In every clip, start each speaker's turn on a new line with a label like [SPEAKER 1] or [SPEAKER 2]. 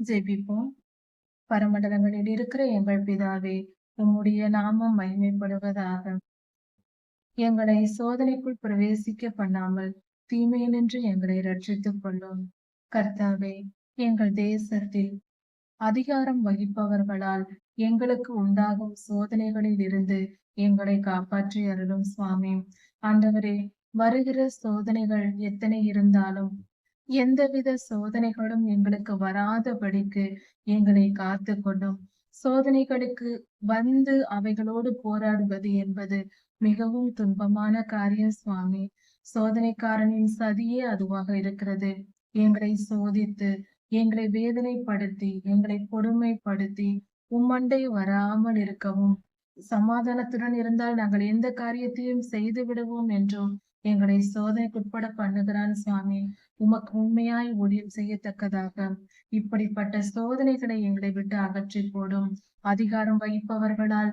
[SPEAKER 1] ஜெபிப்போம். பரமண்டலங்களில் இருக்கிற எங்கள் பிதாவே உம்முடைய நாமம் மகிமைப்படுவதாக. எங்களை சோதனைக்குள் பிரவேசிக்க பண்ணாமல் தீமையினின்று எங்களை ரட்சித்துக் கொள்ளும். கர்த்தாவே எங்கள் தேசத்தில் அதிகாரம் வகிப்பவர்களால் எங்களுக்கு உண்டாகும் சோதனைகளில் இருந்து எங்களை காப்பாற்றி அருளும் சுவாமி. ஆண்டவரே வருகிற சோதனைகள் எத்தனை இருந்தாலும் எந்தவித சோதனைகளும் எங்களுக்கு வராதபடிக்கு எங்களை காத்து கொள்ளும் சோதனைகளுக்கு வந்து அவைகளோடு போராடுவது என்பது மிகவும் துன்பமான காரியம் சுவாமி. சோதனைக்காரனின் சதியே அதுவாக இருக்கிறது. எங்களை சோதித்து எங்களை வேதனைப்படுத்தி எங்களை கொடுமைப்படுத்தி உம்மண்டை வராமல் இருக்கவும் சமாதானத்துடன் இருந்தால் நாங்கள் எந்த காரியத்தையும் செய்து விடுவோம் என்றும் எங்களை சோதனைக்குட்பட பண்ணுகிறான் சுவாமி. உமக்கு உண்மையாய் ஊழியம் செய்யத்தக்கதாக. இப்படிப்பட்ட சோதனைகளை எங்களை விட்டு அகற்றி போடும். அதிகாரம் வகிப்பவர்களால்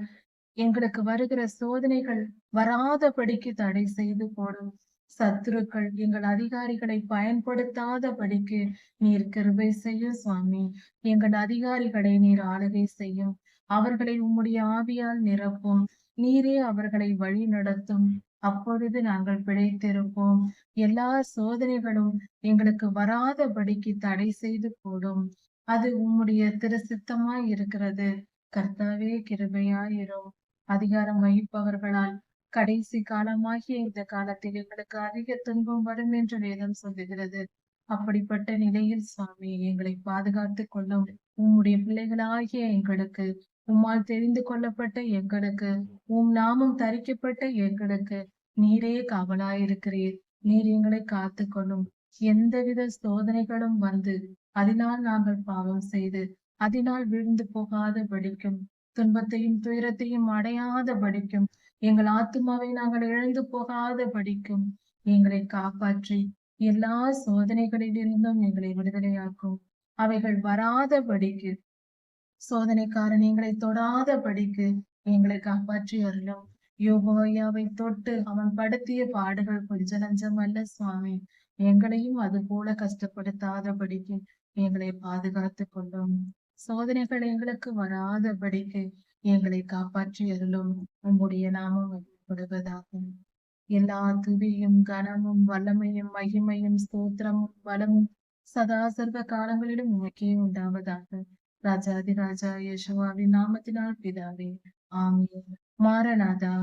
[SPEAKER 1] எங்களுக்கு வருகிற சோதனைகள் வராதபடிக்கு தடை செய்து போடும். சத்துருக்கள் எங்கள் அதிகாரிகளை பயன்படுத்தாதபடிக்கு நீர் கிருபை செய்யும் சுவாமி. எங்கள் அதிகாரிகளை நீர் ஆளுகை செய்யும். அவர்களை உம்முடைய ஆவியால் நிரப்பும். நீரே அவர்களை வழி நடத்தும் அப்பொழுது நாங்கள் பிழைத்திருப்போம். எல்லா சோதனைகளும் எங்களுக்கு வராதபடிக்கு தடை செய்து போடும். அது உம்முடைய திருசித்தமாய் இருக்கிறது. கர்த்தாவே கிருபையாயிரும். அதிகாரம் வகிப்பவர்களால் கடைசி காலமாகிய இந்த காலத்தில் எங்களுக்கு அதிக துன்பம் வரும் என்று வேதம் சொல்லுகிறது. அப்படிப்பட்ட நிலையில் சுவாமி எங்களை பாதுகாத்து கொள்ளும் உம்முடைய பிள்ளைகளாகிய எங்களுக்கு உம்மால் தெரிந்து கொள்ளப்பட்ட எங்களுக்கு உம் நாமம் தரிக்கப்பட்ட எங்களுக்கு நீரே காவலாயிருக்கிறீர். நீர் எங்களை காத்து கொள்ளும் எந்தவித சோதனைகளும் வந்து அதனால் நாங்கள் பாவம் செய்து அதனால் விழுந்து போகாத படிக்கும் துன்பத்தையும் துயரத்தையும் அடையாத படிக்கும் எங்கள் ஆத்மாவை நாங்கள் இழந்து போகாத படிக்கும் எங்களை காப்பாற்றி எல்லா சோதனைகளிலிருந்தும் எங்களை விடுதலையாக்கும். அவைகள் வராத படிக்கு சோதனை சோதனைக்காரன் எங்களை தொடாதபடிக்கு எங்களை காப்பாற்றி அருளும். யோகோயாவை தொட்டு அவன் படுத்திய பாடுகள் கொஞ்ச நஞ்சம் அல்ல சுவாமி. எங்களையும் அது போல கஷ்டப்படுத்தாதபடிக்கு எங்களை பாதுகாத்து கொள்ளும். சோதனைகள் எங்களுக்கு வராதபடிக்கு எங்களை காப்பாற்றி அருளும். உம்முடைய நாமம் வழிபடுவதாகும். எல்லா துதியும் கனமும் வல்லமையும் மகிமையும் ஸ்தோத்திரமும் பலமும் சதா சர்வ காலங்களிலும் உமக்கே உண்டாவதாக. ராஜாதி ராஜா யேசுவாவின் நாமத்தினால் பிதாவே ஆமென் மாரநாதா